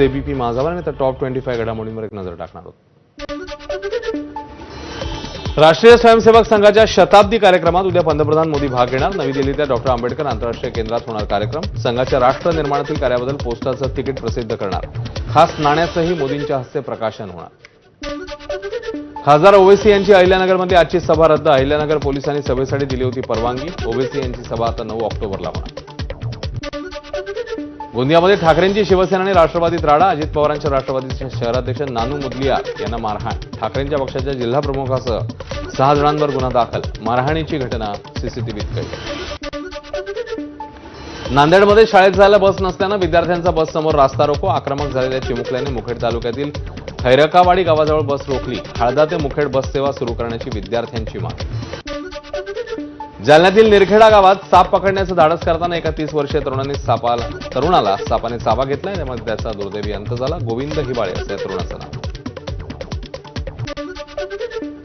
ABP माझावर आणि त्या top twenty five घडामोडींवर एक नजर टाकणार आहोत. राष्ट्रीय स्वयंसेवक संघाच्या शताब्दी कार्यक्रमात उद्या पंतप्रधान मोदी भाग घेणार. नवी दिल्लीतल्या डॉक्टर आंबेडकर आंतरराष्ट्रीय केंद्रात होणार कार्यक्रम. संघाच्या राष्ट्र निर्माणातील कार्याबद्दल पोस्टाचं तिकीट प्रसिद्ध करणार. खास नाण्याचंही मोदींच्या हस्ते प्रकाशन होणार. खासदार ओवेसी यांची अहिल्यानगरमध्ये आजची सभा रद्द. अहिल्यानगर पोलिसांनी सभेसाठी दिली होती परवानगी. ओवेसी यांची सभा आता नऊ ऑक्टोबरला होणार. गोंदियामध्ये ठाकरेंची शिवसेना आणि राष्ट्रवादीत राडा अजित पवारांच्या राष्ट्रवादीचे शहराध्यक्ष नानू मुदलिया यांना मारहाण. ठाकरेंच्या पक्षाच्या जिल्हा प्रमुखासह सहा जणांवर गुन्हा दाखल. मारहाणीची घटना सीसीटीव्हीत कैद नांदेडमध्ये शाळेत जायला बस नसल्यानं विद्यार्थ्यांचा बस समोर रास्ता रोको आक्रमक झालेल्या चिमुकल्याने मुखेड तालुक्यातील खैरकावाडी गावाजवळ बस रोखली. हळदा ते मुखेड बस सेवा सुरू करण्याची विद्यार्थ्यांची मागणी. जालन्यातील निरखेडा गावात साप पकडण्याचं धाडस करताना एका तीस वर्षीय तरुणाने सापाला तरुणाला सापाने चावा घेतलाय त्यामुळे त्याचा दुर्दैवी अंत झाला. गोविंद हिवाळे असं या तरुणाचं नाव.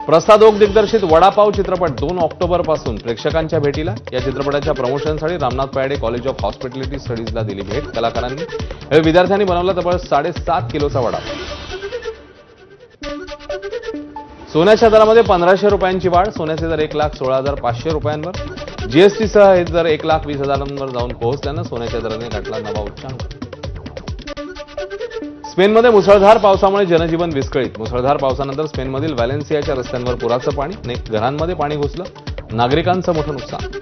प्रसादोग दिग्दर्शित वडापाव चित्रपट दोन ऑक्टोबरपासून प्रेक्षकांच्या भेटीला. या चित्रपटाच्या प्रमोशनसाठी Ramnath Payde college of hospitality स्टडीजला दिली भेट. कलाकारांनी यावेळी विद्यार्थ्यांनी बनवला तब्बल साडेसात किलोचा वडापाव सोन्याच्या दरामध्ये पंधराशे रुपयांची वाढ. सोन्याचे दर एक लाख सोळा हजार पाचशे रुपयांवर. जीएसटीसह हे दर एक लाख वीस हजारांवर जाऊन पोहोचल्यानं सोन्याच्या दराने गाठला नवा उच्चांक. स्पेनमध्ये मुसळधार पावसामुळे जनजीवन विस्कळीत. मुसळधार पावसानंतर स्पेनमधील व्हॅलेन्सियाच्या रस्त्यांवर पुराचं पाणी अनेक घरांमध्ये पाणी घुसलं. नागरिकांचं मोठं नुकसान.